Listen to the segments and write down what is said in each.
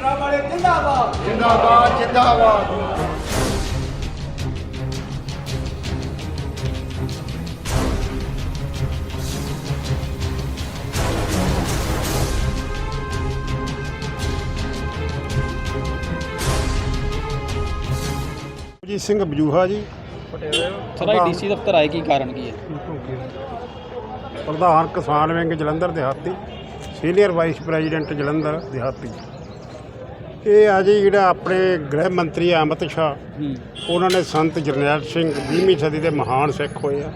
ਭਿੰਡਰਾਂ ਵਾਲੇ ਜਿੰਦਾਬਾਦ। ਜਿੰਦਾਬਾਦ ਜਿੰਦਾਬਾਦ। ਜੀ ਸਿੰਘ ਬਜੂਹਾ ਜੀ। ਸਰ ਇਹ ਡੀਸੀ ਦਫ਼ਤਰ ਆਏ ਕੀ ਕਾਰਨ ਕੀ ਹੈ? ਪ੍ਰਧਾਨ ਕਿਸਾਨ ਵਿੰਗ ਜਲੰਧਰ ਦਿਹਾਤੀ। ਸੀਨੀਅਰ ਵਾਈਸ ਪ੍ਰੈਜ਼ੀਡੈਂਟ ਜਲੰਧਰ ਦਿਹਾਤੀ। ਇਹ ਆ ਜੀ ਜਿਹੜਾ ਆਪਣੇ ਗ੍ਰਹਿ ਮੰਤਰੀ ਅਮਿਤ ਸ਼ਾਹ ਉਹਨਾਂ ਨੇ ਸੰਤ ਜਰਨੈਲ ਸਿੰਘ 20ਵੀਂ ਸਦੀ ਦੇ ਮਹਾਨ ਸਿੱਖ ਹੋਏ ਆ।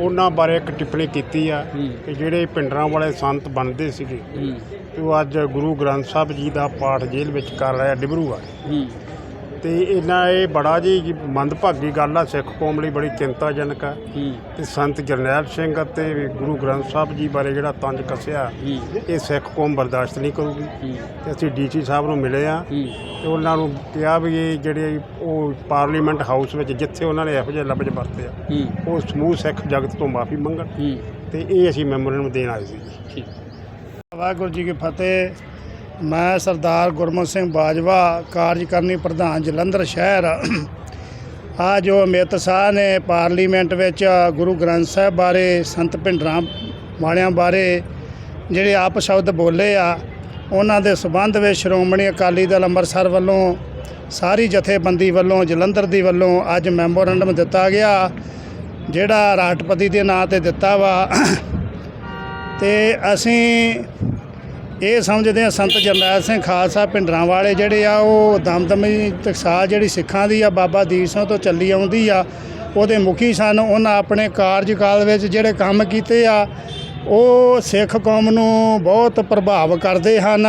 ਉਹਨਾਂ ਬਾਰੇ ਇੱਕ ਟਿੱਪਣੀ ਕੀਤੀ ਆ। ਕਿ ਜਿਹੜੇ ਪਿੰਡਰਾਂ ਵਾਲੇ ਸੰਤ ਬਣਦੇ ਸੀਗੇ ਤੇ ਉਹ ਅੱਜ ਗੁਰੂ ਗ੍ਰੰਥ ਸਾਹਿਬ ਜੀ ਦਾ ਪਾਠ ਜੇਲ੍ਹ ਵਿੱਚ ਕਰ ਰਿਹਾ ਡਿਬਰੂਗੜ੍ਹ। ਤੇ ਇਹਨਾਂ ਇਹ ਬੜਾ ਜੀ ਮੰਦਭਾਗੀ ਗੱਲ ਆ ਸਿੱਖ ਕੌਮ ਲਈ ਬੜੀ ਚਿੰਤਾਜਨਕ ਆ। ਤੇ ਸੰਤ ਜਰਨੈਲ ਸਿੰਘ ਅਤੇ ਗੁਰੂ ਗ੍ਰੰਥ ਸਾਹਿਬ ਜੀ ਬਾਰੇ ਜਿਹੜਾ ਤੰਜ ਕੱਸਿਆ ਇਹ ਸਿੱਖ ਕੌਮ ਬਰਦਾਸ਼ਤ ਨਹੀਂ ਕਰੂਗੀ। ਤੇ ਅਸੀਂ ਡੀਸੀ ਸਾਹਿਬ ਨੂੰ ਮਿਲੇ ਆ। ਤੇ ਉਹਨਾਂ ਨੂੰ ਕਿਹਾ ਵੀ ਇਹ ਜਿਹੜੇ ਉਹ ਪਾਰਲੀਮੈਂਟ ਹਾਊਸ ਵਿੱਚ ਜਿੱਥੇ ਉਹਨਾਂ ਨੇ ਇਹੋ ਜਿਹੇ ਲਫ਼ਜ਼ ਵਰਤੇ ਆ ਉਹ ਸਮੂਹ ਸਿੱਖ ਜਗਤ ਤੋਂ ਮਾਫੀ ਮੰਗਣ। ਤੇ ਇਹ ਅਸੀਂ ਮੈਮੋਰੈਂਡਮ ਦੇਣ ਆਏ ਸੀ ਜੀ। ਠੀਕ। ਵਾਹਿਗੁਰੂ ਜੀ ਕੀ ਫਤਿਹ। ਮੈਂ ਸਰਦਾਰ ਗੁਰਮੁਖ ਸਿੰਘ ਬਾਜਵਾ ਕਾਰਜਕਰਨੀ ਪ੍ਰਧਾਨ ਜਲੰਧਰ ਸ਼ਹਿਰ। ਆ ਜੋ ਅਮਿਤ ਸ਼ਾਹ ਨੇ ਪਾਰਲੀਮੈਂਟ ਵਿੱਚ ਗੁਰੂ ਗ੍ਰੰਥ ਸਾਹਿਬ ਬਾਰੇ, ਸੰਤ ਭਿੰਡਰਾਂ ਵਾਲਿਆਂ ਬਾਰੇ ਜਿਹੜੇ ਆਪ ਸ਼ਬਦ ਬੋਲੇ ਆ, ਉਹਨਾਂ ਦੇ ਸਬੰਧ ਵਿੱਚ ਸ਼੍ਰੋਮਣੀ ਅਕਾਲੀ ਦਲ ਅੰਮ੍ਰਿਤਸਰ ਵੱਲੋਂ, ਸਾਰੀ ਜਥੇਬੰਦੀ ਵੱਲੋਂ, ਜਲੰਧਰ ਦੀ ਵੱਲੋਂ ਅੱਜ ਮੈਮੋਰੰਡਮ ਦਿੱਤਾ ਗਿਆ, ਜਿਹੜਾ ਰਾਸ਼ਟਰਪਤੀ ਦੇ ਨਾਂ ਤੇ ਦਿੱਤਾ ਵਾ। ਤੇ ਅਸੀਂ ਇਹ ਸਮਝਦੇ ਹਾਂ ਸੰਤ ਜਰਨੈਲ ਸਿੰਘ ਖਾਲਸਾ ਪਿੰਡਰਾਂ ਵਾਲੇ ਜਿਹੜੇ ਆ, ਉਹ ਦਮਦਮੀ ਟਕਸਾਲ ਜਿਹੜੀ ਸਿੱਖਾਂ ਦੀ ਆ, ਬਾਬਾ ਦੀਪ ਸਿੰਘ ਤੋਂ ਚੱਲੀ ਆਉਂਦੀ ਆ, ਉਹਦੇ ਮੁਖੀ ਸਨ। ਉਹਨਾਂ ਆਪਣੇ ਕਾਰਜਕਾਲ ਵਿੱਚ ਜਿਹੜੇ ਕੰਮ ਕੀਤੇ ਆ, ਉਹ ਸਿੱਖ ਕੌਮ ਨੂੰ ਬਹੁਤ ਪ੍ਰਭਾਵ ਕਰਦੇ ਹਨ।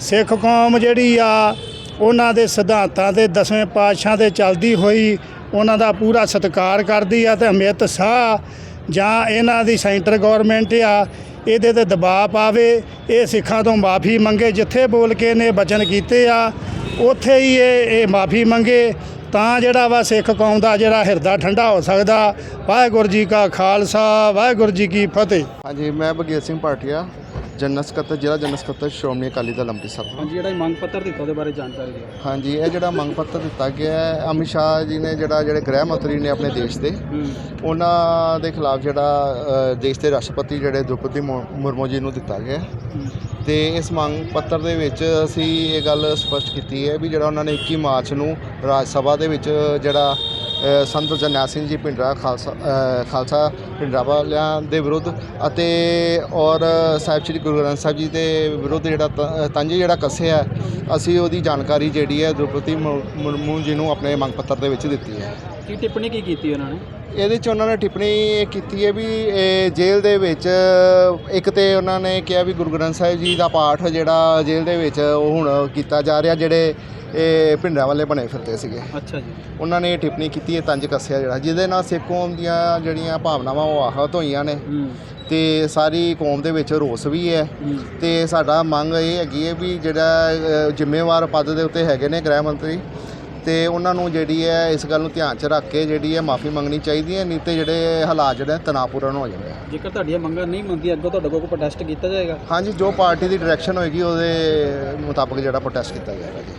ਸਿੱਖ ਕੌਮ ਜਿਹੜੀ ਆ, ਉਹਨਾਂ ਦੇ ਸਿਧਾਂਤਾਂ ਦੇ ਦਸਵੇਂ ਪਾਤਸ਼ਾਹ ਦੇ ਚੱਲਦੀ ਹੋਈ, ਉਹਨਾਂ ਦਾ ਪੂਰਾ ਸਤਿਕਾਰ ਕਰਦੀ ਆ ਤੇ ਅਮਿਤ ਸ਼ਾਹ ਜਾਂ ਇਹਨਾਂ ਦੀ ਸੈਂਟਰ ਗਵਰਨਮੈਂਟ ਆ ਇਹਦੇ ਤੇ ਦਬਾਅ ਪਾਵੇ, ਇਹ ਸਿੱਖਾਂ ਤੋਂ ਮਾਫੀ ਮੰਗੇ, ਜਿੱਥੇ ਬੋਲ ਕੇ ਨੇ ਬਚਨ ਕੀਤੇ ਆ, ਉੱਥੇ ਹੀ ਇਹ ਇਹ ਮਾਫੀ ਮੰਗੇ। ਤਾਂ ਜਿਹੜਾ ਵਾ ਸਿੱਖ ਕੌਮ ਦਾ ਜਿਹੜਾ ਹਿਰਦਾ ਠੰਡਾ ਹੋ ਸਕਦਾ, ਵਾਹਿਗੁਰੂ ਜੀ ਕਾ ਖਾਲਸਾ, ਵਾਹਿਗੁਰੂ ਜੀ ਕੀ ਫਤਿਹ। ਹਾਂਜੀ, ਮੈਂ ਬਗੇਲ ਸਿੰਘ ਭਾਟੀਆ ਜਨਰਲ ਸਕੱਤਰ ਜ਼ਿਲ੍ਹਾ ਜਨਰਲ ਸਕੱਤਰ ਸ਼੍ਰੋਮਣੀ ਅਕਾਲੀ ਦਲ ਅੰਮ੍ਰਿਤਸਰ। ਹਾਂਜੀ ਜਿਹੜਾ ਇਹ ਮੰਗ ਪੱਤਰ ਦਿੱਤਾ ਉਹਦੇ ਬਾਰੇ ਜਾਣਕਾਰੀ ਦਿਓ। ਹਾਂਜੀ ਇਹ ਜਿਹੜਾ ਮੰਗ ਪੱਤਰ ਦਿੱਤਾ ਗਿਆ ਹੈ ਅਮਿਤ ਸ਼ਾਹ ਜੀ ਨੇ ਜਿਹੜਾ ਜਿਹੜੇ ਗ੍ਰਹਿ ਮੰਤਰੀ ਨੇ ਆਪਣੇ ਦੇਸ਼ ਦੇ ਉਹਨਾਂ ਦੇ ਖਿਲਾਫ ਜਿਹੜਾ ਅ, ਦੇਸ਼ ਦੇ ਰਾਸ਼ਟਰਪਤੀ ਜਿਹੜੇ ਦ੍ਰੋਪਦੀ ਮੁ- ਮੁਰਮੂ ਜੀ ਨੂੰ ਦਿੱਤਾ ਗਿਆ ਹੈ। ਤੇ ਇਸ ਮੰਗ ਪੱਤਰ ਦੇ ਵਿੱਚ ਅਸੀਂ ਇਹ ਗੱਲ ਸਪਸ਼ਟ ਕੀਤੀ ਹੈ ਵੀ ਜਿਹੜਾ ਉਹਨਾਂ ਨੇ 21 ਮਾਰਚ ਨੂੰ ਰਾਜ ਸਭਾ ਦੇ ਵਿੱਚ ਜਿਹੜਾ ਸੰਤ ਜਰਨੈਲ ਸਿੰਘ ਜੀ ਪਿੰਡਰਾ ਖਾਲਸਾ ਖਾਲਸਾ ਪਿੰਡਰਾ ਵਾਲਿਆਂ ਦੇ ਵਿਰੁੱਧ ਅਤੇ ਔਰ ਸਾਹਿਬ ਸ੍ਰੀ ਗੁਰੂ ਗ੍ਰੰਥ ਸਾਹਿਬ ਜੀ ਦੇ ਵਿਰੁੱਧ ਜਿਹੜਾ ਤ- ਤੰਜ ਜਿਹੜਾ ਕੱਸਿਆ, ਅਸੀਂ ਉਹਦੀ ਜਾਣਕਾਰੀ ਜਿਹੜੀ ਹੈ, ਦ੍ਰੋਪਦੀ ਮੁਰ- ਮੁਰਮੂ ਜੀ ਨੂੰ ਆਪਣੇ ਮੰਗ ਪੱਤਰ ਦੇ ਵਿੱਚ ਦਿੱਤੀ ਹੈ। ਕੀ ਟਿੱਪਣੀ ਕੀ ਕੀਤੀ ਉਹਨਾਂ ਨੇ? ਇਹਦੇ 'ਚ ਉਹਨਾਂ ਨੇ ਟਿੱਪਣੀ ਇਹ ਕੀਤੀ ਹੈ ਵੀ ਇਹ ਜੇਲ੍ਹ ਦੇ ਵਿੱਚ ਇੱਕ ਤੇ ਉਹਨਾਂ ਨੇ ਕਿਹਾ ਵੀ ਗੁਰੂ ਗ੍ਰੰਥ ਸਾਹਿਬ ਜੀ ਦਾ ਪਾਠ ਜਿਹੜਾ ਜੇਲ੍ਹ ਦੇ ਵਿੱਚ ਉਹ ਹੁਣ ਕੀਤਾ ਜਾ ਰਿਹਾ ਜਿਹੜੇ ਇਹ ਪਿੰਡਾਂ ਵਾਲੇ ਬਣੇ ਫਿਰਦੇ ਸੀਗੇ। ਅੱਛਾ ਜੀ। ਉਹਨਾਂ ਨੇ ਇਹ ਟਿੱਪਣੀ ਕੀਤੀ ਹੈ ਤੰਜ ਕੱਸਿਆ ਜਿਹੜਾ ਜਿਹਦੇ ਨਾਲ ਸਿੱਖ ਕੌਮ ਦੀਆਂ ਜਿਹੜੀਆਂ ਭਾਵਨਾਵਾਂ ਉਹ ਆਹਤ ਹੋਈਆਂ ਨੇ। ਤੇ ਸਾਰੀ ਕੌਮ ਦੇ ਵਿੱਚ ਰੋਸ ਵੀ ਹੈ। ਤੇ ਸਾਡਾ ਮੰਗ ਇਹ ਹੈਗੀ ਹੈ ਵੀ ਜਿਹੜਾ ਜ਼ਿੰਮੇਵਾਰ ਪਦ ਦੇ ਉੱਤੇ ਹੈਗੇ ਨੇ ਗ੍ਰਹਿ ਮੰਤਰੀ ਤੇ ਉਹਨਾਂ ਨੂੰ ਜਿਹੜੀ ਹੈ ਇਸ ਗੱਲ ਨੂੰ ਧਿਆਨ 'ਚ ਰੱਖ ਕੇ ਜਿਹੜੀ ਹੈ ਮਾਫੀ ਮੰਗਣੀ ਚਾਹੀਦੀ ਹੈ ਨਹੀਂ ਤੇ ਜਿਹੜੇ ਹਾਲਾਤ ਜਿਹੜੇ ਤਣਾਅਪੂਰਨ ਹੋ ਜਾਂਦੇ ਆ। ਜੇਕਰ ਤੁਹਾਡੀਆਂ ਮੰਗਾਂ ਨਹੀਂ ਮੰਨਦੀ ਅੱਗੋਂ ਤੁਹਾਡੇ ਕੋਲ ਪ੍ਰੋਟੈਸਟ ਕੀਤਾ ਜਾਏਗਾ? ਹਾਂਜੀ ਜੋ ਪਾਰਟੀ ਦੀ ਡਾਇਰੈਕਸ਼ਨ ਹੋਏਗੀ ਉਹਦੇ ਮੁਤਾਬਕ ਜਿਹੜਾ ਪ੍ਰੋਟੈਸਟ ਕੀਤਾ ਜਾਏਗਾ ਜੀ।